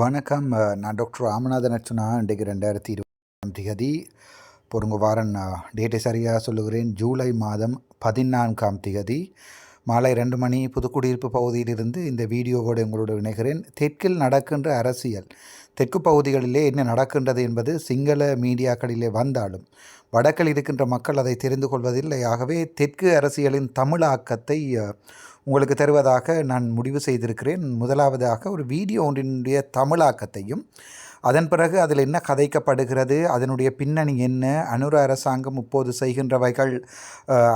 வணக்கம். நான் டாக்டர் ராமநாதன் அர்ச்சுனா. இன்றைக்கு ரெண்டாயிரத்தி இருபதாம் தேதி பொருங்க வாரம் டேட்டை சரியாக சொல்லுகிறேன். ஜூலை மாதம் பதினான்காம் தேதி மாலை ரெண்டு மணி புதுக்குடியிருப்பு பகுதியிலிருந்து இந்த வீடியோவோடு உங்களோடு இணைகிறேன். தெற்கில் நடக்கின்ற அரசியல் தெற்கு பகுதிகளிலே என்ன நடக்கின்றது என்பது சிங்கள மீடியாக்களிலே வந்தாலும் வடக்கில் இருக்கின்ற மக்கள் அதை தெரிந்து கொள்வதில்லை. ஆகவே தெற்கு அரசியலின் தமிழாக்கத்தை உங்களுக்கு தருவதாக நான் முடிவு செய்திருக்கிறேன். முதலாவதாக ஒரு வீடியோ ஒன்றினுடைய தமிழாக்கத்தையும் அதன் பிறகு அதில் என்ன கதைக்கப்படுகிறது அதனுடைய பின்னணி என்ன அனுர அரசாங்கம் இப்போது செய்கின்றவைகள்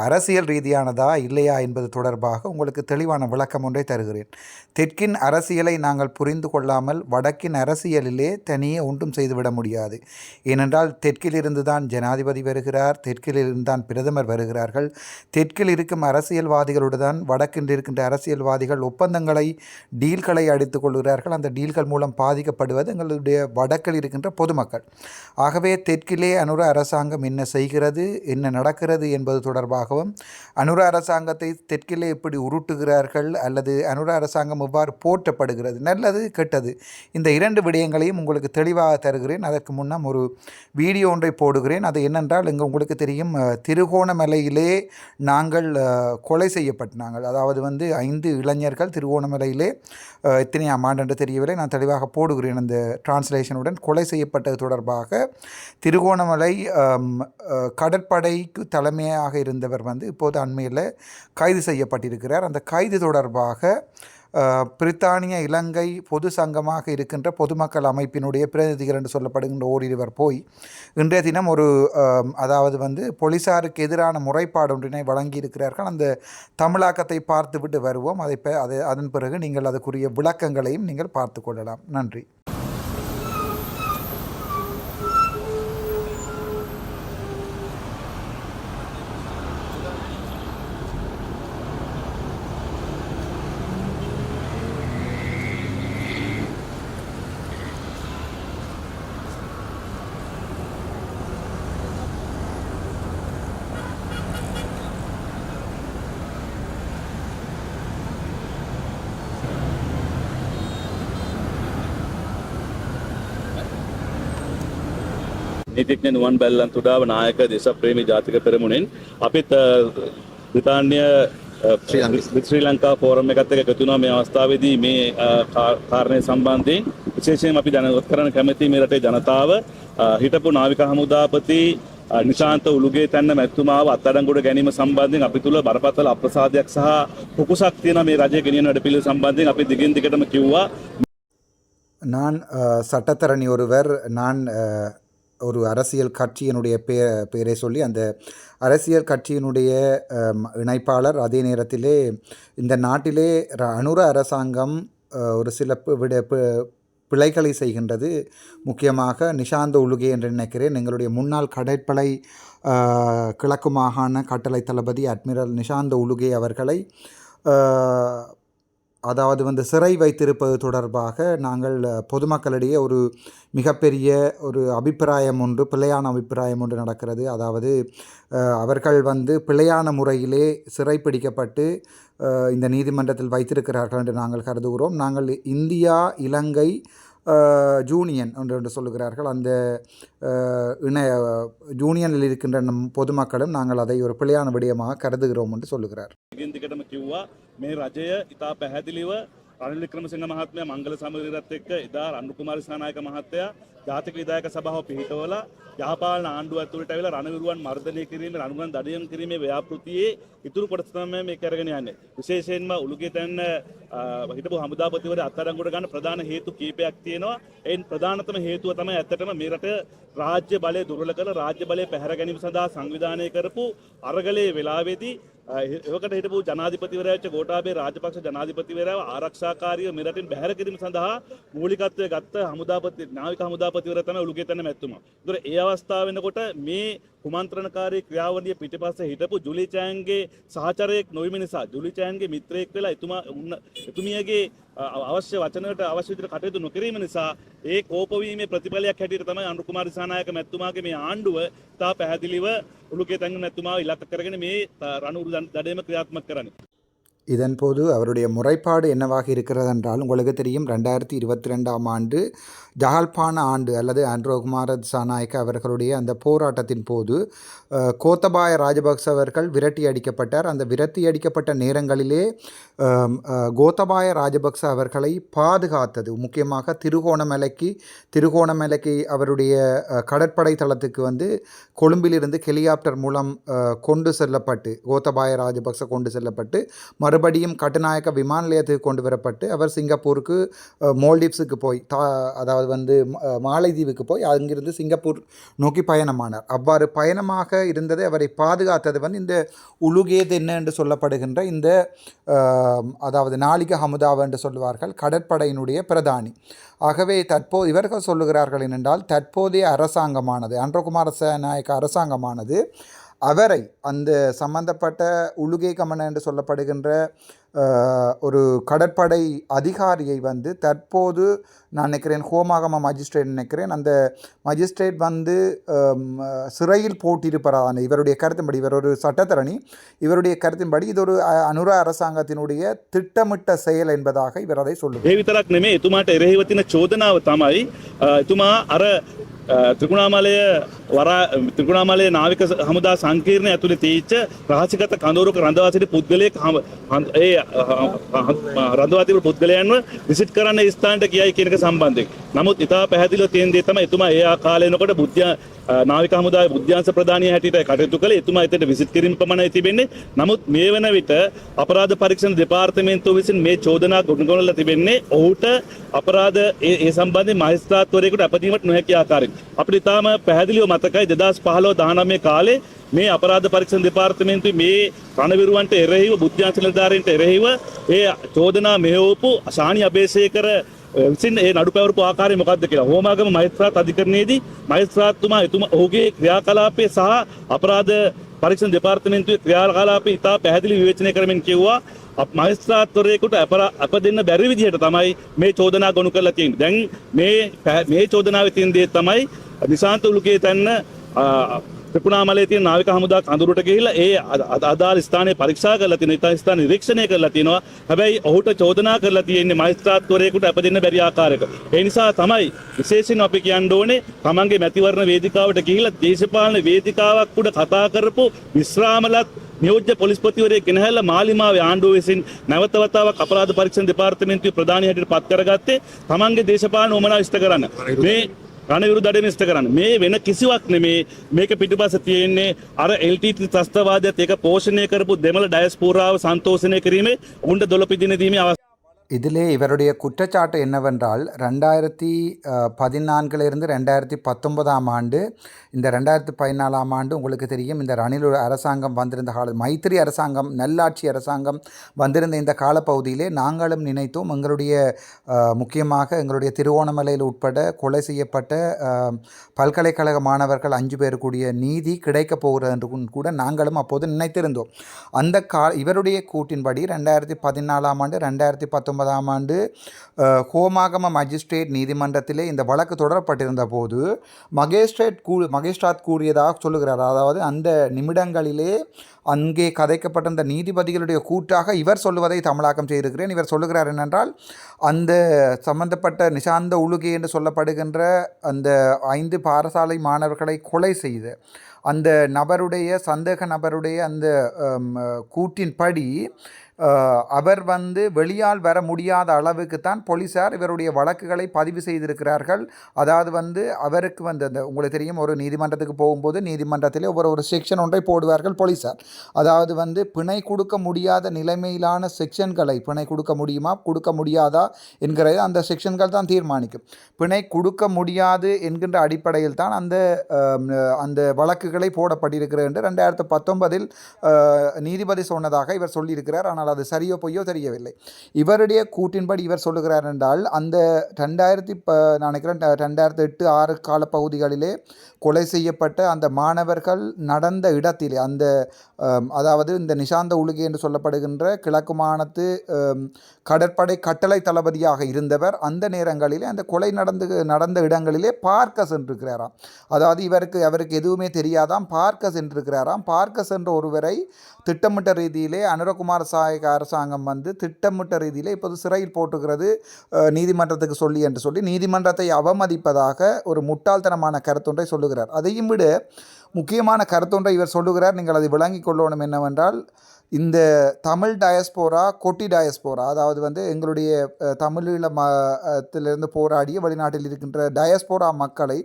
அரசியல் ரீதியானதா இல்லையா என்பது தொடர்பாக உங்களுக்கு தெளிவான விளக்கம் ஒன்றை தருகிறேன். தெற்கின் அரசியலை நாங்கள் புரிந்து கொள்ளாமல் வடக்கின் அரசியலிலே தனியே ஒன்றும் செய்துவிட முடியாது. ஏனென்றால் தெற்கிலிருந்து தான் ஜனாதிபதி வருகிறார் தெற்கிலிருந்து தான் பிரதமர் வருகிறார்கள். தெற்கில் இருக்கும் அரசியல்வாதிகளோடு தான் வடக்கில் இருக்கின்ற அரசியல்வாதிகள் ஒப்பந்தங்களை டீல்களை அடித்துக் கொள்கிறார்கள். அந்த டீல்கள் மூலம் பாதிக்கப்படுவது எங்களுடைய வடக்கில் இருக்கின்ற பொதுமக்கள். ஆகவே தெற்கிலே அனுர அரசாங்கம் என்ன செய்கிறது என்ன நடக்கிறது என்பது தொடர்பாகவும் அனுர அரசாங்கத்தை தெற்கிலே எப்படி உருட்டுகிறார்கள் அல்லது அனுர அரசாங்கம் எவ்வாறு போற்றப்படுகிறது நல்லது கெட்டது இந்த இரண்டு விடயங்களையும் உங்களுக்கு தெளிவாக தருகிறேன். அதற்கு முன்னம் ஒரு வீடியோ ஒன்றை போடுகிறேன். அது என்னென்றால் இங்கே உங்களுக்கு தெரியும் திருகோணமலையிலே நாங்கள் கொலை செய்யப்பட்டாங்கள் அதாவது வந்து ஐந்து இளைஞர்கள் திருகோணமலையிலே அஹ், எத்தனையாம் ஆண்டு என்று தெரியவில்லை. நான் தெளிவாக போடுகிறேன் அந்த டிரான்ஸ்லேஷனுடன் கொலை செய்யப்பட்டது தொடர்பாக திருகோணமலை கடற்படைக்கு தலைமையாக இருந்தவர் வந்து இப்போது அண்மையில் கைது செய்யப்பட்டிருக்கிறார். அந்த கைது தொடர்பாக பிரித்தானிய இலங்கை பொது சங்கமாக இருக்கின்ற பொதுமக்கள் அமைப்பினுடைய பிரதிநிதிகள் என்று சொல்லப்படுகின்ற ஓரிருவர் போய் இன்றைய தினம் ஒரு அதாவது வந்து போலீசாருக்கு எதிரான முறைப்பாடு ஒன்றினை வழங்கியிருக்கிறார்கள். அந்த தமிழாக்கத்தை பார்த்துவிட்டு வருவோம். அதை ப- அதன் பிறகு நீங்கள் அதுக்குரிய விளக்கங்களையும் நீங்கள் பார்த்து கொள்ளலாம். நன்றி. නීතිඥ නුවන් බැල්ලන් තුඩාව නායක දේශප්‍රේමී ජාතික පෙරමුණෙන් අපිත් අ, බ්‍රිතාන්‍ය අ, ශ්‍රී ලංකා ෆෝරම් එකත් එක එකතු වුණා මේ අවස්ථාවේදී මේ අ, කා- කාරණය සම්බන්ධයෙන් විශේෂයෙන් අපි දැනගත කරන්න කැමති මේ රටේ ජනතාව අ, හිටපු නාවික හමුදාපති අ, නිශාන්ත උළුගේ තැන්න මැතිතුමාව අත්අඩංගුවට ගැනීම සම්බන්ධයෙන් අපි තුල බරපතල අප්‍රසාදයක් සහ කුකුසක් තියෙන මේ රජය ගෙනියන වැඩපිළිවෙල සම්බන්ධයෙන් අපි දිගින් දිගටම කිව්වා நான் அஹ், சட்டத்தரணி ஒருவர் நான் அஹ், ஒரு அரசியல் கட்சியினுடைய பே பெயரை சொல்லி அந்த அரசியல் கட்சியினுடைய இணைப்பாளர் அதே நேரத்திலே இந்த நாட்டிலே ர- அனுர அரசாங்கம் ஒரு சில விட பி- பிழைகளை செய்கின்றது. முக்கியமாக நிஷாந்த உலுகே என்று நினைக்கிறேன். எங்களுடைய முன்னாள் கடற்படை கிழக்கு மாகாண கட்டளை தளபதி அட்மிரல் நிஷாந்த உலுகே அவர்களை அதாவது வந்து சிறை வைத்திருப்பது தொடர்பாக நாங்கள் பொதுமக்களிடையே ஒரு மிகப்பெரிய ஒரு அபிப்பிராயம் ஒன்று பிழையான அபிப்பிராயம் ஒன்று நடக்கிறது. அதாவது அவர்கள் வந்து பிழையான முறையிலே சிறை பிடிக்கப்பட்டு இந்த நீதிமன்றத்தில் வைத்திருக்கிறார்கள் என்று நாங்கள் கருதுகிறோம். நாங்கள் இந்தியா இலங்கை ஜூனியன் என்று என்று சொல்லுகிறார்கள். அந்த இணைய ஜூனியனில் இருக்கின்ற நம் பொதுமக்களும் நாங்கள் அதை ஒரு பிழையான விடயமாக கருதுகிறோம் என்று சொல்லுகிறார். මේ රජය ඉතා පැහැදිලිව රනිල් වික්‍රමසිංහ මහත්මයා මංගල සමගිරත් එක්ක එදා රණ්ඩු කුමාර දිසානායක මහත්තයා ජාතික විධායක සභාව පිහිටවලා යහපාලන ආණ්ඩුව ඇතුළට ඇවිල්ලා රණවිරුවන් මර්ධනය කිරීමේ රණවිරුවන් දඩයම් කිරීමේ ව්‍යාපෘතියේ ඉතුරු කොටස තමයි මේ කරගෙන යන්නේ. විශේෂයෙන්ම උළුගේ තැන්න අ, හිටපු හමුදාපතිවරයා අත්අඩංගුවට ගන්න ප්‍රධාන හේතු කීපයක් තියෙනවා. එයින් ප්‍රධානතම හේතුව තමයි ඇත්තටම මේ රට රාජ්‍ය බලය දුර්වල කරලා රාජ්‍ය බලය පැහැර ගැනීම සඳහා සංවිධානය කරපු අරගලයේ වෙලාවේදී එවකට හිටපු ජනාධිපතිවරයාච්ච ගෝඨාභය රාජපක්ෂ ජනාධිපතිවරයාව ආරක්ෂාකාරීව මෙ රටින් බැහැර කිරීම සඳහා මූලිකත්වය ගත්ත හමුදාපති නාවික හමුදාපතිවරයා තමයි උළුගේ තැන්න මැතිතුමා. ඒතර ඒ අවස්ථාව වෙනකොට මේ කුමන්ත්‍රණකාරී ක්‍රියාවලිය පිටිපස්සේ හිටපු ජුලි චෑන්ගේ සහචරයෙක් නොවීම නිසා ජුලි චෑන්ගේ මිත්‍රයෙක් වෙලා එතුමා උන්න එතුමියගේ අ, අවශ්‍ය වචනකට අවශ්‍ය විදිහට කටයුතු නොකිරීම නිසා ඒ කෝපවීමේ ප්‍රතිඵලයක් හැටියට තමයි අනුර කුමාර දිසානායක මැතිතුමාගේ මේ ආණ්ඩුව තා පැහැදිලිව උළුගේ තැන් මැතිතුමාව ඉලක්ක කරගෙන මේ ත- රණුරු දඩයම ක්‍රියාත්මක කරන්නේ. இதன்போது அவருடைய முறைப்பாடு என்னவாக இருக்கிறது என்றால் உங்களுக்கு தெரியும் ரெண்டாயிரத்தி இருபத்தி ரெண்டாம் ஆண்டு ஜஹால்பான ஆண்டு அல்லது ஆண்ட்ரோகுமார திசாநாயக்க அவர்களுடைய அந்த போராட்டத்தின் போது கோத்தபாய ராஜபக்ச அவர்கள் விரட்டி அடிக்கப்பட்டார். அந்த விரட்டி அடிக்கப்பட்ட நேரங்களிலே கோத்தபாய ராஜபக்ச அவர்களை பாதுகாத்தது. முக்கியமாக திருகோணமலைக்கு திருகோணமலைக்கு அவருடைய கடற்படை தளத்துக்கு வந்து கொழும்பிலிருந்து ஹெலிகாப்டர் மூலம் கொண்டு செல்லப்பட்டு கோத்தபாய ராஜபக்ச கொண்டு செல்லப்பட்டு மறுபடியும் கட்டுநாயக்க விமான நிலையத்துக்கு கொண்டு வரப்பட்டு அவர் சிங்கப்பூருக்கு மோல்டிப்ஸுக்கு போய் தா அதாவது வந்து மாலைதீவுக்கு போய் அங்கிருந்து சிங்கப்பூர் நோக்கி பயணமானார். அவ்வாறு பயணமாக இருந்தது அவரை பாதுகாத்தது வந்து இந்த உலுகேது என்ன என்று சொல்லப்படுகின்ற இந்த அதாவது நாளிக ஹமுதாவ் என்று சொல்லுவார்கள் கடற்படையினுடைய பிரதானி. ஆகவே தற்போது இவர்கள் சொல்லுகிறார்கள் என்னென்றால் தற்போதைய அரசாங்கமானது அன்றகுமார சேநாயக்க அரசாங்கமானது அவரை அந்த சம்பந்தப்பட்ட உளுகை கமன் என்று சொல்லப்படுகின்ற ஒரு கடற்படை அதிகாரியை வந்து தற்போது நான் நினைக்கிறேன் ஹோமாகம மஜிஸ்ட்ரேட் நினைக்கிறேன் அந்த மஜிஸ்ட்ரேட் வந்து சிறையில் போட்டிருப்பாரான இவருடைய கருத்தின்படி இவர் ஒரு சட்டத்தரணி இவருடைய கருத்தின்படி இது ஒரு அனுர அரசாங்கத்தினுடைய திட்டமிட்ட செயல் என்பதாக இவர் அதை சொல்லுவார் சோதனாவை தாமாய் துமா அர திரிகுணாமலய තියෙන චෝදනාව තමයි අ, එතුමා අර අ, ත්‍රිකුණාමලය වරා ත්‍රිකුණාමලයේ නාවික ස- හමුදා සංකීර්ණය ඇතුළේ තීච්ච රහසිගත කඳවුරක රඳවා සිටි පුද්ගලයෙක් හම- හන්- ඒ අ, අ, අ, රඳවා තිබුණු පුද්ගලයන්ව විසිට් කරන්න ඒ ස්ථානට ගියයි කියන එක සම්බන්ධයෙන්. නමුත් ඉතා පැහැදිලිව තියෙන දේ තමයි එතුමා ඒ කාලේනකොට බුද්ධ නාවික හමුදාවේ බුද්ධ්‍යංශ ප්‍රධානිය හැටියට කටයුතු කළේ එතුමා එතනට විසිට් කිරීම පමණයි තිබෙන්නේ. නමුත් මේ වන විට අපරාධ පරීක්ෂණ දෙපාර්තමේන්තුව විසින් මේ චෝදනා ගොනුගොනලා තිබෙන්නේ ඔහුට අපරාධ ඒ ඒ සම්බන්ධයෙන් මහේස්ත්‍රාත්වරයෙකුට අපදීමට නොහැකි ආකාරයෙන්. අපිට ඉතාම පැහැදිලිව මතකයි 2015 19 කාලේ මේ අපරාධ පරීක්ෂණ දෙපාර්තමේන්තුවේ මේ රණවිරුවන්ට එරෙහිව බුද්ධ්‍යංශ නිලධාරීන්ට එරෙහිව ඒ චෝදනා මෙහෙවපු ශානි අබේසේකර විසින් ඒ නඩු පැවරපු ආකාරය මොකක්ද කියලා හෝමාගම මෛත්‍රාත් අධිකරණයේදී මෛත්‍රාත්තුමා එතුමා ඔහුගේ ක්‍රියාකලාපය සහ අපරාධ පරීක්ෂණ දෙපාර්තමේන්තුවේ ක්‍රියාකලාපය ඉතා පැහැදිලි විවේචනය කරමින් කිව්වා අප මහේස්ත්‍රාත්වරයෙකුට අපරා අප දෙන්න බැරි විදිහට තමයි මේ චෝදනා ගොනු කරලා තියෙන්නේ. දැන් මේ පැහැ- මේ චෝදනාවේ තියෙන දේ තමයි නිසාන්ත උලුකේ තැන්න ත්‍රිකුණාමලයේ තියෙන නාවික හමුදා කඳුරට ගිහිල්ලා ඒ අ- අ- අදාළ ස්ථානයේ පරීක්ෂා කරලා තියෙන ඉතා ස්ථාන නිරීක්ෂණය කරලා තියෙනවා. හැබැයි ඔහුට චෝදනා කරලා තියෙන්නේ මහේස්ත්‍රාත්වරයෙකුට අප දෙන්න බැරි ආකාරයක. ඒ නිසා තමයි විශේෂයෙන් අපි කියන්න ඕනේ තමන්ගේ මැතිවරණ වේදිකාවට ගිහිල්ලා දේශපාලන වේදිකාවක් උඩ කතා කරපු විශ්‍රාමලත් නියෝජ්‍ය පොලිස්පතිවරයෙක් ගෙනහැල්ලා මාලිමාවේ ආණ්ඩුව විසින් නැවත වතාවක් අපරාධ පරීක්ෂණ දෙපාර්තමේන්තුවේ ප්‍රධානී හැටියට පත් කරගත්තේ තමන්ගේ දේශපාලන උමනා ඉෂ්ට කරන්න. මේ රණවිරුද්ධ අඩේ ඉෂ්ට කරන්න. මේ වෙන කිසිවක් නෙමේ මේක පිටිපස්ස තියෙන්නේ අර LTT ත්‍රස්තවාදයත් ඒක පෝෂණය කරපු දෙමළ ඩයස්පෝරාව සන්තෝෂණය කිරීමේ උන්ට දොළපිදින දීමේ අවස්ථාව இதிலே இவருடைய குற்றச்சாட்டு என்னவென்றால் ரெண்டாயிரத்தி பதினான்கிலிருந்து ரெண்டாயிரத்தி பத்தொன்பதாம் ஆண்டு இந்த ரெண்டாயிரத்தி பதினாலாம் ஆண்டு உங்களுக்கு தெரியும் இந்த ரணில் அரசாங்கம் வந்திருந்த கால மைத்திரி அரசாங்கம் நல்லாட்சி அரசாங்கம் வந்திருந்த இந்த காலப்பகுதியிலே நாங்களும் நினைத்தோம் எங்களுடைய முக்கியமாக எங்களுடைய திருவோணமலையில் உட்பட கொலை செய்யப்பட்ட பல்கலைக்கழக மாணவர்கள் அஞ்சு பேர் கூடிய நீதி கிடைக்கப் போகிறது என்று கூட நாங்களும் அப்போது நினைத்திருந்தோம். அந்த கா இவருடைய கூட்டின்படி ரெண்டாயிரத்தி பதினாலாம் ஆண்டு ரெண்டாயிரத்தி பத்தொன்பதாம் ஆண்டு ஹோமாகம மஜிஸ்ட்ரேட் நீதிமன்றத்திலே இந்த வழக்கு தொடரப்பட்டிருந்த போது மகேஸ்ட்ரேட் கூ மகேஸ்ட்ராத் கூறியதாக சொல்லுகிறார். அதாவது அந்த நிமிடங்களிலே அங்கே கதைக்கப்பட்ட அந்த நீதிபதிகளுடைய கூட்டாக இவர் சொல்லுவதை தமிழாக்கம் செய்திருக்கிறேன். இவர் சொல்லுகிறார் என்னென்றால் அந்த சம்பந்தப்பட்ட நிசாந்த உழுகை என்று சொல்லப்படுகின்ற அந்த ஐந்து பாரசாலை மாணவர்களை கொலை செய்து அந்த நபருடைய சந்தேக நபருடைய அந்த கூட்டின்படி கூற்றின்படி அவர் வந்து வெளியால் வர முடியாத அளவுக்கு தான் போலீஸார் இவருடைய வழக்குகளை பதிவு செய்திருக்கிறார்கள். அதாவது வந்து அவருக்கு வந்து அந்த உங்களுக்கு தெரியும் ஒரு நீதிமன்றத்துக்கு போகும்போது நீதிமன்றத்திலே ஒரு ஒரு செக்ஷன் ஒன்றை போடுவார்கள் போலீஸார் அதாவது வந்து பிணை கொடுக்க முடியாத நிலைமையிலான செக்ஷன்களை பிணை கொடுக்க முடியுமா கொடுக்க முடியாதா என்கிறது அந்த செக்ஷன்கள் தான் தீர்மானிக்கும். பிணை கொடுக்க முடியாது என்கின்ற அடிப்படையில் தான் அந்த அந்த வழக்குகளை போடப்பட்டிருக்கிறது என்று ரெண்டாயிரத்து பத்தொன்பதில் நீதிபதி சொன்னதாக இவர் சொல்லியிருக்கிறார். ஆனால் அது சரியோ பொய்யோ தெரியவில்லை. இவருடைய கூட்டின்படி இவர் சொல்லுகிறார் என்றால் அந்த ரெண்டாயிரத்தி ப நான் நினைக்கிறேன் ரெண்டாயிரத்தி எட்டு ஆறு காலப்பகுதிகளிலே கொலை செய்யப்பட்ட அந்த மாணவர்கள் நடந்த இடத்திலே அந்த அதாவது இந்த நிஷாந்த உலுகை என்று சொல்லப்படுகின்ற கிழக்கு மாநிலத்து கடற்படை கட்டளை தளபதியாக இருந்தவர் அந்த நேரங்களிலே அந்த கொலை நடந்து நடந்த இடங்களிலே பார்க்க சென்றிருக்கிறாராம் அதாவது இவருக்கு அவருக்கு எதுவுமே தெரியாதாம் பார்க்க சென்றிருக்கிறாராம் பார்க்க சென்ற ஒருவரை திட்டமிட்ட ரீதியிலே அனுரகுமார் சாயக அரசாங்கம் வந்து திட்டமிட்ட ரீதியிலே இப்போது சிறையில் போட்டுக்கிறது நீதிமன்றத்துக்கு சொல்லி என்று சொல்லி நீதிமன்றத்தை அவமதிப்பதாக ஒரு முட்டாள்தனமான கருத்தொன்றை சொல்லுகிறார். அதையும் விட முக்கியமான கருத்தொன்றை இவர் சொல்லுகிறார். நீங்கள் அதை விளங்கிக் கொள்ளணும் என்னவென்றால் இந்த தமிழ் டயஸ்போரா கொட்டி டயஸ்போரா அதாவது வந்து எங்களுடைய தமிழீழ மத்திலிருந்து போராடிய வெளிநாட்டில் இருக்கின்ற டயஸ்போரா மக்களை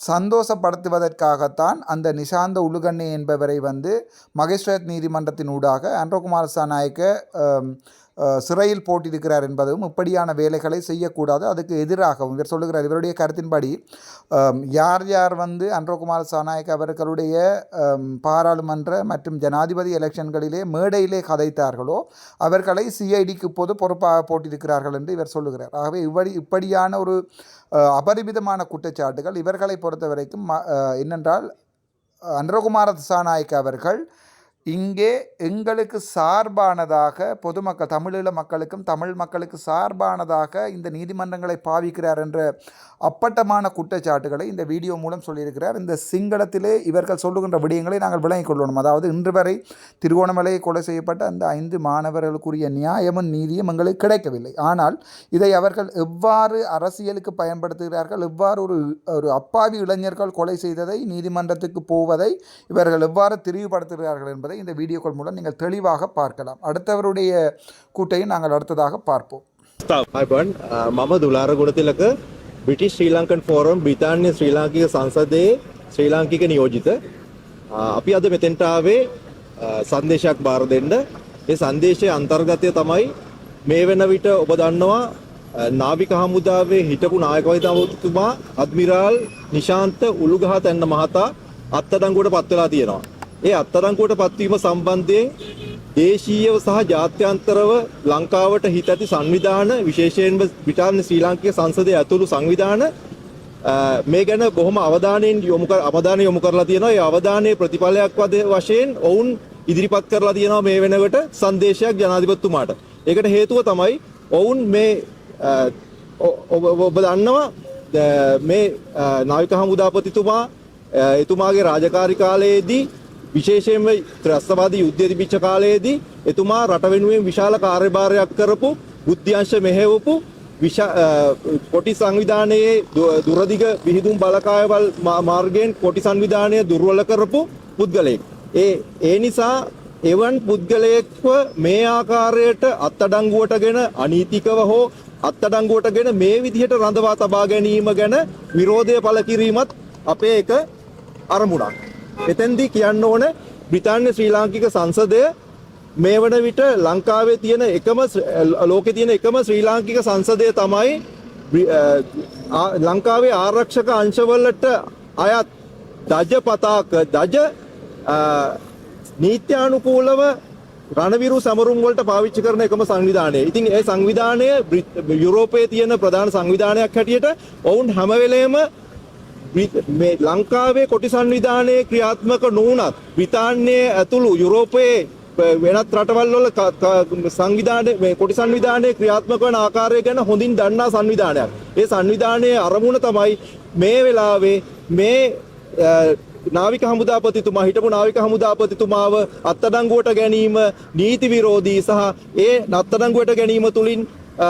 சந்தோஷப்படுத்துவதற்காகத்தான் அந்த நிஷாந்த உலுகண்ணே என்பவரை வந்து மகேஸ்வரத் நீதிமன்றத்தின் ஊடாக அன்றகுமார் சாநாயக்க சிறையில் போட்டிருக்கிறார் என்பதும் இப்படியான வேலைகளை செய்யக்கூடாது. அதுக்கு எதிராகவும் இவர் சொல்லுகிறார். இவருடைய கருத்தின்படி யார் யார் வந்து அன்றகுமார் சாநாயக் அவர்களுடைய பாராளுமன்ற மற்றும் ஜனாதிபதி எலெக்ஷன்களிலே மேடையிலே கதைத்தார்களோ அவர்களை சிஐடிக்கு இப்போது பொறுப்பாக போட்டிருக்கிறார்கள் என்று இவர் சொல்லுகிறார். ஆகவே இவ்வடி இப்படியான ஒரு அபரிமிதமான குற்றச்சாட்டுகள் இவர்களை பொறுத்த வரைக்கும் என்னென்றால் அன்றகுமார திசாநாயக் அவர்கள் இங்கே எங்களுக்கு சார்பானதாக பொதுமக்கள் தமிழீழ மக்களுக்கும் தமிழ் மக்களுக்கு சார்பானதாக இந்த நீதிமன்றங்களை பாவிக்கிறார் என்ற அப்பட்டமான குற்றச்சாட்டுகளை இந்த வீடியோ மூலம் சொல்லியிருக்கிறார். இந்த சிங்களத்திலே இவர்கள் சொல்லுகின்ற விடயங்களை நாங்கள் விளங்கிக் கொள்ளணும் அதாவது இன்று வரை திருகோணமலையை கொலை செய்யப்பட்ட அந்த ஐந்து மாணவர்களுக்குரிய நியாயமும் நீதியும் எங்களுக்கு கிடைக்கவில்லை. ஆனால் இதை அவர்கள் எவ்வாறு அரசியலுக்கு பயன்படுத்துகிறார்கள் எவ்வாறு ஒரு ஒரு அப்பாவி இளைஞர்கள் கொலை செய்ததை நீதிமன்றத்துக்கு போவதை இவர்கள் எவ்வாறு தெளிவுபடுத்துகிறார்கள் என்பதை இந்த வீடியோக்கள் மூலம் நீங்கள் தெளிவாக பார்க்கலாம். அடுத்தவருடைய கூட்டையும் நாங்கள் அடுத்ததாக பார்ப்போம். மமது துலார Godatilaka British Sri Lankan forum බ්‍රිතාන්‍ය ශ්‍රී ලාංකික සංසදයේ ශ්‍රී ලාංකික නියෝජිත අ, අපි අද මෙතෙන්ටාවේ සන්දේශයක් බාර දෙන්න ඒ සන්දේශය අන්තර්ගතය තමයි මේ වෙන විට ඔබ දන්නවා අ, නාවික හමුදාවේ හිටපු නායකවයිතාවතුමා අද්මිරාල් නිශාන්ත උළුගහ තැන්න මහතා අත්තඩංගුවට පත් වෙලා තියෙනවා. ඒ අත්තඩංගුවට පත්වීම සම්බන්ධයෙන් දේශීයව සහ ජාත්‍යන්තරව ලංකාවට හිත ඇති සංවිධාන විශේෂයෙන්ම බ්‍රිතාන්‍ය ශ්‍රී ලාංකික සංසදය ඇතුළු සංවිධාන අ, මේ ගැන බොහොම අවධානයෙන් යොමු කර අවධානය යොමු කරලා තියෙනවා. ඒ අවධානයේ ප්‍රතිඵලයක් වද- වශයෙන් ඔවුන් ඉදිරිපත් කරලා තියෙනවා මේ වෙනකොට සංදේශයක් ජනාධිපතිතුමාට. ඒකට හේතුව තමයි ඔවුන් මේ අ, ඔ- ඔබ ඔබ දන්නවා අ, මේ අ, නාවික හමුදාපතිතුමා අ, එතුමාගේ රාජකාරි කාලයේදී විශේෂයෙන්ම ත්‍රස්තවාදී යුද්ධය තිබිච්ච කාලයේදී එතුමා රට වෙනුවෙන් විශාල කාර්යභාරයක් කරපු බුද්ධ්‍යංශ මෙහෙවපු විශා- අ, කොටි සංවිධානයේ දු- දුරදිග විහිදුම් බලකායවල් මා- මාර්ගයෙන් කොටි සංවිධානය දුර්වල කරපු පුද්ගලයෙක්. ඒ ඒ නිසා එවන් පුද්ගලයෙක්ව මේ ආකාරයට අත්තඩංගුවටගෙන අනීතිකව හෝ අත්තඩංගුවටගෙන මේ විදිහට රඳවා තබා ගැනීම ගැන විරෝධය පළ කිරීමත් අපේ එක අරමුණක්. එතැන්දී කියන්න ඕන බ්‍රිතාන්‍ය ශ්‍රී ලාංකික සංසදය මේ වන විට ලංකාවේ තියෙන එකම ලෝකෙ තියෙන එකම ශ්‍රී ලාංකික සංසදය තමයි බ්‍රි- අ, ආ- ලංකාවේ ආරක්ෂක අංශවලට අයත් දජ පතාක දජ අ, නීත්‍යානුකූලව රණවිරු සමරුම් වලට පාවිච්චි කරන එකම සංවිධානය. ඉතින් ඒ සංවිධානය බ්‍රිත්- යුරෝපයේ තියෙන ප්‍රධාන සංවිධානයක් හැටියට ඔවුන් හැම වෙලේම බ්‍රි- මේ ලංකාවේ කොටි සංවිධානයේ ක්‍රියාත්මක නොවුනත් බ්‍රිතාන්‍යයේ ඇතුළු යුරෝපයේ වෙනත් රටවල් වල ක- ක- සංවිධානය මේ කොටි සංවිධානයේ ක්‍රියාත්මක වන ආකාරය ගැන හොඳින් දන්නා සංවිධානයක්. ඒ සංවිධානයේ අරමුණ තමයි මේ වෙලාවේ මේ අ, නාවික හමුදාපතිතුමා හිටපු නාවික හමුදාපතිතුමාව අත්අඩංගුවට ගැනීම නීති විරෝධී සහ ඒ අත්අඩංගුවට ගැනීම තුලින් අ,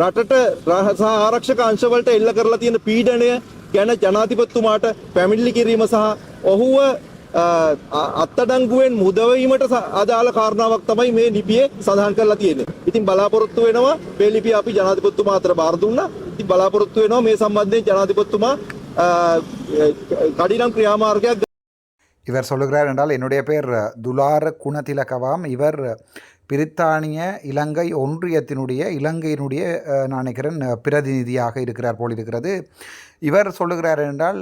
රටට රහ- සහ ආරක්ෂක අංශවලට එල්ල කරලා තියෙන පීඩනය ගැන ජනාධිපතිතුමාට පැමිණිලි කිරීම සහ ඔහුව අ, අ- අත්අඩංගුවෙන් මුදවීමට ස- අදාළ කාරණාවක් තමයි මේ ලිපියේ සඳහන් කරලා තියෙන්නේ. ඉතින් බලාපොරොත්තු වෙනවා මේ ලිපිය අපි ජනාධිපතිතුමා අතර බාර දුන්නා. ඉතින් බලාපොරොත්තු වෙනවා මේ සම්බන්ධයෙන් ජනාධිපතිතුමා අ, කඩිනම් ක්‍රියාමාර්ගයක් இவர் சொல்லுகிறார் என்றால் என்னுடைய பேர் துலார குணதிலகவாம் இவர் பிரித்தானிய இலங்கை ஒன்றியத்தினுடைய இலங்கையினுடைய அஹ், நான் நினைக்கிறேன் அஹ், பிரதிநிதியாக இருக்கிறார் போல் இருக்கிறது இவர் சொல்லுகிறார் என்றால்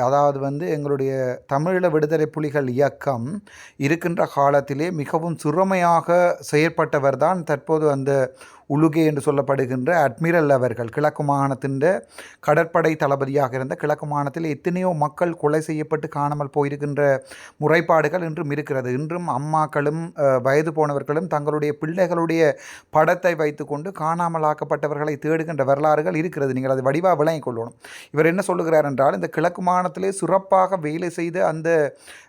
அதாவது வந்து எங்களுடைய தமிழீழ விடுதலை புலிகள் இயக்கம் இருக்கின்ற காலத்திலே மிகவும் சிறுமையாக செயற்பட்டவர் தான் தற்போது அந்த உலுகே என்று சொல்லப்படுகின்ற அட்மிரல் அவர்கள் கிழக்கு மாகாணத்தின் கடற்படை தளபதியாக இருந்த கிழக்கு மாகாணத்தில் எத்தனையோ மக்கள் கொலை செய்யப்பட்டு காணாமல் போயிருக்கின்ற முறைப்பாடுகள் இன்றும் இருக்கிறது. இன்றும் அம்மாக்களும் வயது போனவர்களும் தங்களுடைய பிள்ளைகளுடைய படத்தை வைத்துக்கொண்டு காணாமல் ஆக்கப்பட்டவர்களை தேடுகின்ற வரலாறுகள் இருக்கிறது. நீங்கள் அதை வடிவாக விளங்கிக் கொள்ளணும். இவர் என்ன சொல்லுகிறார் என்றால் இந்த கிழக்கு மாகாணத்திலே சிறப்பாக வேலை செய்த அந்த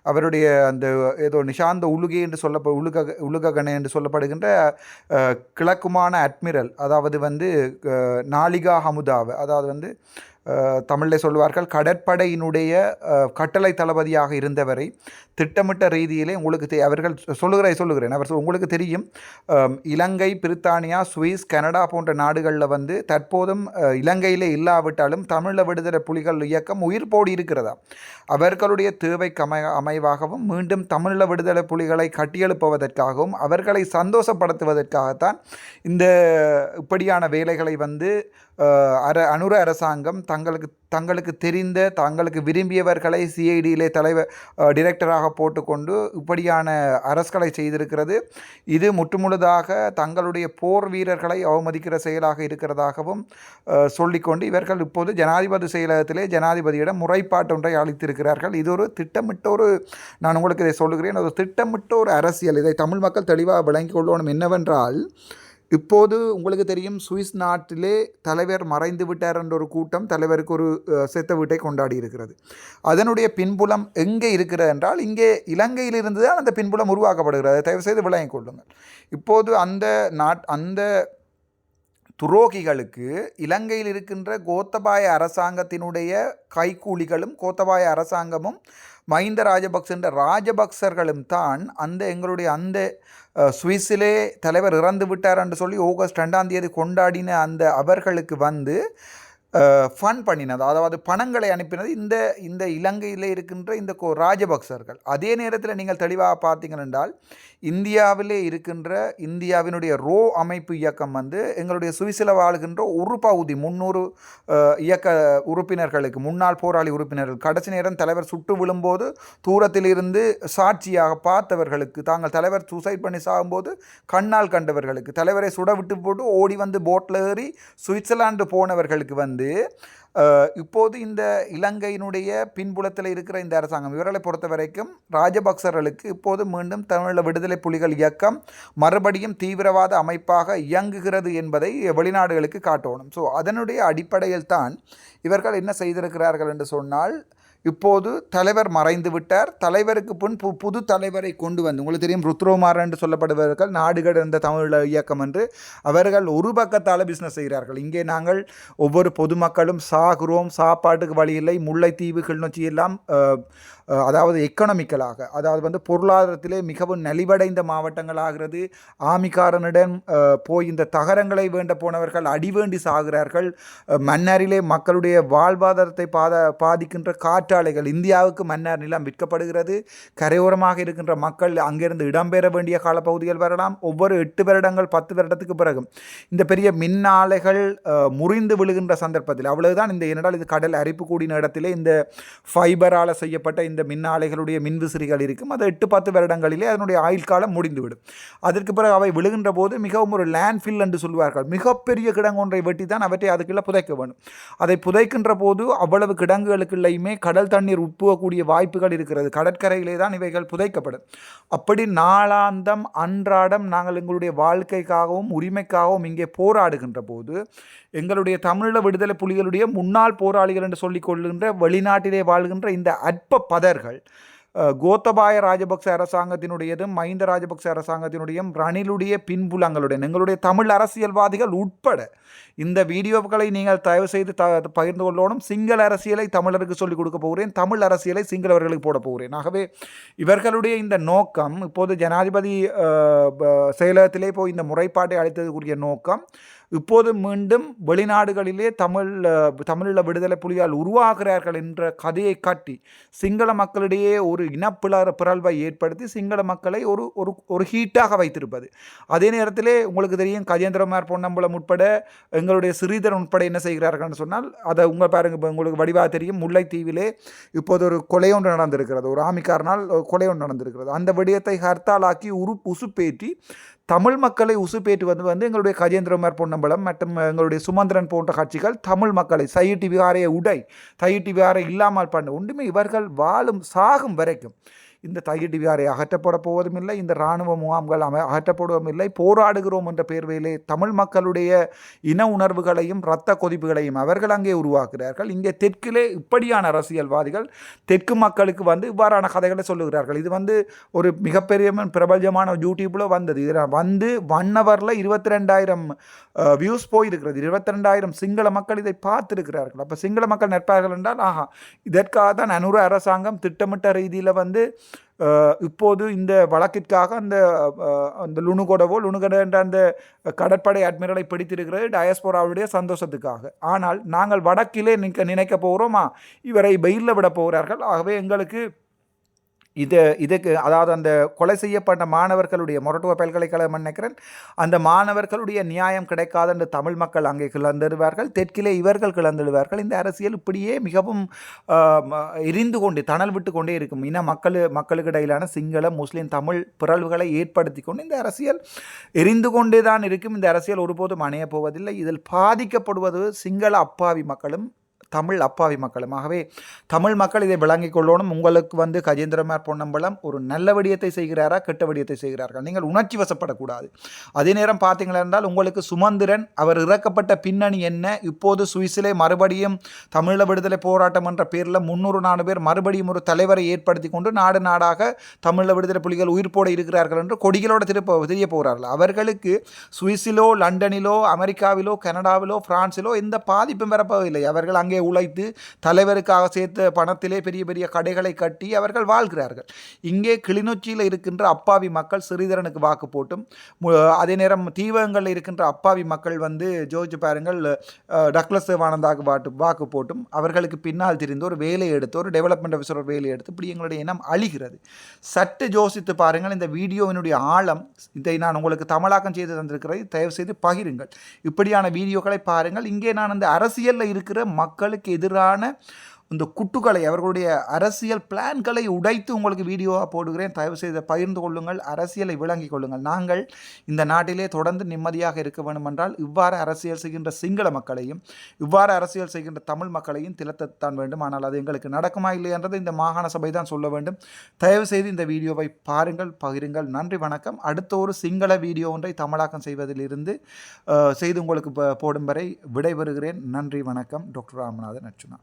அவருடைய அந்த ஏதோ நிஷாந்த உலுகை என்று சொல்லப்ப உலுக உலுககணை என்று சொல்லப்படுகின்ற கிழக்குமான அட்மிரல் அதாவது வந்து நாளிகா ஹமுதாவை அதாவது வந்து தமிழில் சொல்வார்கள் கடற்படையினுடைய கட்டளை தளபதியாக இருந்தவரை திட்டமிட்ட ரீதியிலே உங்களுக்கு அவர்கள் சொல்லுகிறேன் சொல்லுகிறேன். அவர் உங்களுக்கு தெரியும் இலங்கை பிரித்தானியா சுவிஸ் கனடா போன்ற நாடுகளில் வந்து தற்போதும் இலங்கையிலே இல்லாவிட்டாலும் தமிழ விடுதலை புலிகள் இயக்கம் உயிர் போடி இருக்கிறதா? அவர்களுடைய தேவைக்கு அமை அமைவாகவும் மீண்டும் தமிழ விடுதலை புலிகளை கட்டியெழுப்புவதற்காகவும் அவர்களை சந்தோஷப்படுத்துவதற்காகத்தான் இந்த இப்படியான வேலைகளை வந்து அர அனுர அரசாங்கம் தங்களுக்கு தங்களுக்கு தெரிந்த தங்களுக்கு விரும்பியவர்களை சிஐடியிலே தலைவர் டிரெக்டராக போட்டுக்கொண்டு இப்படியான அரசுகளை செய்திருக்கிறது. இது முற்றுமுழுதாக தங்களுடைய போர் வீரர்களை அவமதிக்கிற செயலாக இருக்கிறதாகவும் சொல்லிக்கொண்டு இவர்கள் இப்போது ஜனாதிபதி செயலகத்திலே ஜனாதிபதியிடம் முறைப்பாட்டு ஒன்றை அளித்திருக்கிறார்கள். இது ஒரு திட்டமிட்ட ஒரு நான் உங்களுக்கு இதை சொல்லுகிறேன் ஒரு திட்டமிட்ட ஒரு அரசியல். இதை தமிழ் மக்கள் தெளிவாக விளங்கிக் கொள்ளணும் என்னவென்றால் இப்போது உங்களுக்கு தெரியும் சுவிஸ் நாட்டிலே தலைவர் மறைந்து விட்டார் என்ற ஒரு கூட்டம் தலைவருக்கு ஒரு செத்த வீட்டை கொண்டாடி இருக்கிறது. அதனுடைய பின்புலம் எங்கே இருக்கிறது என்றால் இங்கே இலங்கையிலிருந்து தான் அந்த பின்புலம் உருவாக்கப்படுகிறது. தயவுசெய்து விளங்கிக் கொள்ளுங்கள். இப்போது அந்த நாட் அந்த துரோகிகளுக்கு இலங்கையில் இருக்கின்ற கோத்தபாய அரசாங்கத்தினுடைய கைக்கூலிகளும் கோத்தபாய அரசாங்கமும் மஹிந்த ராஜபக்சன்ற ராஜபக்சர்களும் தான் அந்த எங்களுடைய அந்த சுவிஸிலே தலைவர் இறந்து விட்டார் என்று சொல்லி ஆகஸ்ட் ரெண்டாம் தேதி கொண்டாடின அந்த அவர்களுக்கு வந்து ஃபன் பண்ணினது. அதாவது பணங்களை அனுப்பினது இந்த இந்த இலங்கையில் இருக்கின்ற இந்த கோ ராஜபக்சர்கள் அதே நேரத்தில் நீங்கள் தெளிவாக பார்த்தீங்கள் என்றால் இந்தியாவிலே இருக்கின்ற இந்தியாவினுடைய ரோ அமைப்பு இயக்கம் வந்து எங்களுடைய சுவிசில வாழ்கின்ற ஒரு பகுதி முன்னூறு இயக்க உறுப்பினர்களுக்கு முன்னாள் போராளி உறுப்பினர்கள் கடைசி நேரம் தலைவர் சுட்டு விழும்போது தூரத்திலிருந்து சாட்சியாக பார்த்தவர்களுக்கு தாங்கள் தலைவர் சூசைட் பண்ணி சாகும்போது கண்ணால் கண்டவர்களுக்கு தலைவரை சுட விட்டு போட்டு ஓடி வந்து போட்டில் ஏறி சுவிட்சர்லாந்து போனவர்களுக்கு வந்து இப்போது இந்த இலங்கையினுடைய பின்புலத்தில் இருக்கிற இந்த அரசாங்கம் இவர்களை பொறுத்த வரைக்கும் ராஜபக்சர்களுக்கு இப்போது மீண்டும் தமிழ விடுதலை புலிகள் இயக்கம் மறுபடியும் தீவிரவாத அமைப்பாக இயங்குகிறது என்பதை வெளிநாடுகளுக்கு காட்டணும். ஸோ அதனுடைய அடிப்படையில் தான் இவர்கள் என்ன செய்திருக்கிறார்கள் என்று சொன்னால் இப்போது தலைவர் மறைந்து விட்டார். தலைவருக்கு பின் பு புது தலைவரை கொண்டு வந்து உங்களுக்கு தெரியும் ருத்ரோமார் என்று சொல்லப்படுபவர்கள் நாடு கடந்த தமிழ் இயக்கம் என்று அவர்கள் ஒரு பக்கத்தால் பிஸ்னஸ் செய்கிறார்கள். இங்கே நாங்கள் ஒவ்வொரு பொதுமக்களும் சாகுறோம் சாப்பாட்டுக்கு வழி இல்லை முல்லைத்தீவு கிளிநொச்சி எல்லாம் அதாவது எக்கனாமிக்கலாக அதாவது வந்து பொருளாதாரத்திலே மிகவும் நலிவடைந்த மாவட்டங்களாகிறது. ஆமிக்காரனிடம் போய் இந்த தகரங்களை வேண்ட போனவர்கள் அடிவேண்டி சாகிறார்கள். மன்னாரிலே மக்களுடைய வாழ்வாதாரத்தை பாத பாதிக்கின்ற காற்றாலைகள் இந்தியாவுக்கு மன்னார் நிலம் விற்கப்படுகிறது. கரையோரமாக இருக்கின்ற மக்கள் அங்கிருந்து இடம்பெற வேண்டிய காலப்பகுதிகள் வரலாம். ஒவ்வொரு எட்டு வருடங்கள் பத்து வருடத்துக்கு பிறகும். இந்த பெரிய மின்னாலைகள் முறிந்து விழுகின்ற சந்தர்ப்பத்தில் அவ்வளவுதான். இந்த ஏனென்றால் இது கடல் அரிப்பு கூடின இடத்திலே இந்த ஃபைபரால் செய்யப்பட்ட இந்த மின்னாலைகளுடைய மின்விசிறிகள் இருக்கும். அது எட்டு பத்து வருடங்களிலே அதனுடைய ஆயுள் காலம் முடிந்துவிடும். அதற்கு பிறகு அவை விழுகின்ற போது மிகவும் ஒரு லேண்ட்ஃபில் என்று சொல்வார்கள். மிகப்பெரிய கிடங்கொன்றை வெட்டி தான் அவற்றை அதுக்குள்ளே புதைக்க வேண்டும் அதை புதைக்கின்ற போது அவ்வளவு கிடங்குகளுக்குள்ளேயுமே கடல் தண்ணீர் உட்புகக்கூடிய வாய்ப்புகள் இருக்கிறது. கடற்கரையிலே தான் இவைகள் புதைக்கப்படும். அப்படி நாளாந்தம் அன்றாடம் நாங்கள் எங்களுடைய வாழ்க்கைக்காகவும் உரிமைக்காகவும் இங்கே போராடுகின்ற போது எங்களுடைய தமிழீழ விடுதலை புலிகளுடைய முன்னாள் போராளிகள் என்று சொல்லிக் கொள்கின்ற வெளிநாட்டிலே வாழ்கின்ற இந்த அற்ப பதர்கள் கோத்தபாய ராஜபக்ச அரசாங்கத்தினுடையதும் மஹிந்த ராஜபக்ச அரசாங்கத்தினுடையும் ரணிலுடைய பின்புலங்களுடைய எங்களுடைய தமிழ் அரசியல்வாதிகள் உட்பட இந்த வீடியோக்களை நீங்கள் தயவு செய்து த பகிர்ந்து கொள்ளணும். சிங்கள அரசியலை தமிழருக்கு சொல்லிக் கொடுக்க போகிறேன். தமிழ் அரசியலை சிங்களவர்களுக்கு போட போகிறேன். ஆகவே இவர்களுடைய இந்த நோக்கம் இப்போது ஜனாதிபதி செயலகத்திலே போய் இந்த முறைப்பாட்டை அளித்ததுக்குரிய நோக்கம் இப்போது மீண்டும் வெளிநாடுகளிலே தமிழ் தமிழில் தமிழீழ விடுதலை புலியால் உருவாகிறார்கள் என்ற கதையை காட்டி சிங்கள மக்களிடையே ஒரு இனப்பிளர் பிறழ்வை ஏற்படுத்தி சிங்கள மக்களை ஒரு ஒரு ஒரு ஹீட்டாக வைத்திருப்பது. அதே நேரத்திலே உங்களுக்கு தெரியும் கஜேந்திரமார் பொன்னம்பலம் உட்பட எங்களுடைய சிறீதரன் உட்பட என்ன செய்கிறார்கள்னு சொன்னால் அதை உங்கள் பாருங்க இப்போ உங்களுக்கு வடிவாக தெரியும் முல்லைத்தீவிலே இப்போது ஒரு கொலை ஒன்று நடந்திருக்கிறது. ஒரு ஆமிக்காரனால் கொலை ஒன்று நடந்திருக்கிறது. அந்த விடயத்தை ஹர்த்தாலாக்கி உரு உசுப்பேற்றி தமிழ் மக்களை உசுப்பேற்றுவது வந்து எங்களுடைய கஜேந்திரமார் பொன்னம்பலம் மற்றும் எங்களுடைய சுமந்திரன் போன்ற கட்சிகள் தமிழ் மக்களை சையிட்டி விகாரையை உடை சையிட்டி விகாரை இல்லாமல் பண்ண ஒன்றுமே இவர்கள் வாழும் சாகும் வரைக்கும் இந்த தையிடிவியாரை அகற்றப்பட போவதும் இல்லை இந்த இராணுவ முகாம்கள் அம அகற்றப்படுவதும் இல்லை போராடுகிறோம் என்ற பேர்வையிலே தமிழ் மக்களுடைய இன உணர்வுகளையும் இரத்த கொதிப்புகளையும் அவர்கள் அங்கே உருவாக்குகிறார்கள். இங்கே தெற்கிலே இப்படியான அரசியல்வாதிகள் தெற்கு மக்களுக்கு வந்து இவ்வாறான கதைகளை சொல்லுகிறார்கள். இது வந்து ஒரு மிகப்பெரிய பிரபல்யமான யூடியூப்பில் வந்தது. இதில் வந்து ஒன் ஹவரில் இருபத்தி ரெண்டாயிரம் வியூஸ் போயிருக்கிறது. இருபத்தி ரெண்டாயிரம் சிங்கள மக்கள் இதை பார்த்துருக்கிறார்கள். அப்போ சிங்கள மக்கள் நிற்பார்கள் என்றால் ஆஹா இதற்காக தான் அனுர அரசாங்கம் திட்டமிட்ட ரீதியில் வந்து இப்போது இந்த வழக்கிற்காக அந்த அந்த லுணுகொடவோ லுணுகட என்ற அந்த கடற்படை அட்மிரலை பிடித்திருக்கிறது டயஸ்போராவுடைய சந்தோஷத்துக்காக. ஆனால் நாங்கள் வடக்கிலே நிற்க நினைக்க போகிறோமா? இவரை வெயிலில் விட போகிறார்கள். ஆகவே எங்களுக்கு இது இதுக்கு அதாவது அந்த கொலை செய்யப்பட்ட மாணவர்களுடைய மொரட்டுவ பல்கலைக்கழகம் நினைக்கிறேன்? அந்த மாணவர்களுடைய நியாயம் கிடைக்காத என்று தமிழ் மக்கள் அங்கே கிளந்திடுவார்கள் தெற்கிலே இவர்கள் கிளந்திடுவார்கள் இந்த அரசியல் இப்படியே மிகவும் எரிந்து கொண்டு தணல் விட்டு கொண்டே இருக்கும். இன மக்கள் மக்களுக்கு இடையிலான சிங்கள முஸ்லீம் தமிழ் பிறழ்வுகளை ஏற்படுத்தி கொண்டு இந்த அரசியல் எரிந்து கொண்டே தான் இருக்கும். இந்த அரசியல் ஒருபோதும் அணையப் போவதில்லை. இதில் பாதிக்கப்படுவது சிங்கள அப்பாவி மக்களும் தமிழ் அப்பாவி மக்களும். ஆகவே தமிழ் மக்கள் இதை விளங்கிக் கொள்ளணும். உங்களுக்கு வந்து கஜேந்திரமார் பொன்னம்பலம் ஒரு நல்ல விடயத்தை செய்கிறாரா கெட்ட விடயத்தை செய்கிறார்கள்? நீங்கள் உணர்ச்சி வசப்படக்கூடாது. அதே நேரம் பார்த்தீங்களா என்றால் உங்களுக்கு சுமந்திரன் அவர் இறக்கப்பட்ட பின்னணி என்ன? இப்போது சுவிஸிலே மறுபடியும் தமிழ விடுதலை போராட்டம் என்ற பேரில் முன்னூறு நாலு பேர் மறுபடியும் ஒரு தலைவரை ஏற்படுத்தி கொண்டு நாடு நாடாக தமிழ விடுதலை புலிகள் உயிர்ப்போடு இருக்கிறார்கள் என்று கொடிகளோட திருப்ப தெரிய போகிறார்கள் அவர்களுக்கு சுவிஸிலோ லண்டனிலோ அமெரிக்காவிலோ கனடாவிலோ பிரான்சிலோ எந்த பாதிப்பும் வரப்போவதில்லை. அவர்கள் அங்கே உழைத்து தலைவருக்காக சேர்த்த பணத்திலே பெரிய பெரிய கடைகளை கட்டி அவர்கள் வாழ்கிறார்கள். இங்கே கிளிநொச்சியில் இருக்கின்ற அப்பாவி மக்கள் சிறிதரனுக்கு வாக்கு போட்டும். அதே நேரம் தீவகங்களில் இருக்கின்ற அப்பாவி மக்கள் வந்து ஜோதிச்சு பாருங்கள் டக்ளஸ் தேவானந்தாக்கு வாட்டு வாக்கு போட்டும். அவர்களுக்கு பின்னால் தெரிந்து ஒரு வேலையை எடுத்து ஒரு டெவலப்மெண்ட் ஆஃபீஸர் ஒரு வேலையை எடுத்து இப்படி எங்களுடைய இனம் அழிகிறது. சற்று யோசித்து பாருங்கள் இந்த வீடியோவினுடைய ஆழம் இதை நான் உங்களுக்கு தமிழாக்கம் செய்து தந்திருக்கிறதை தயவு செய்து பகிருங்கள். இப்படியான வீடியோக்களை பாருங்கள். இங்கே நான் இந்த அரசியலில் இருக்கிற மக்கள் மக்களுக்கு எதிரான இந்த குட்டுக்களை அவர்களுடைய அரசியல் பிளான்களை உடைத்து உங்களுக்கு வீடியோவாக போடுகிறேன். தயவு செய்து பகிர்ந்து கொள்ளுங்கள் அரசியலை விளங்கிக் கொள்ளுங்கள். நாங்கள் இந்த நாட்டிலே தொடர்ந்து நிம்மதியாக இருக்க வேண்டுமென்றால் இவ்வாறு அரசியல் செய்கின்ற சிங்கள மக்களையும் இவ்வாறு அரசியல் செய்கின்ற தமிழ் மக்களையும் திலத்தத்தான் வேண்டும். ஆனால் அது எங்களுக்கு நடக்குமா இல்லை என்றது இந்த மாகாண சபை தான் சொல்ல வேண்டும். தயவு செய்து இந்த வீடியோவை பாருங்கள் பகிருங்கள். நன்றி வணக்கம். அடுத்த ஒரு சிங்கள வீடியோ ஒன்றை தமிழாக்கம் செய்வதிலிருந்து செய்து உங்களுக்கு போடும் வரை விடைபெறுகிறேன். நன்றி வணக்கம். டாக்டர் ராமநாதன் அர்ச்சுனா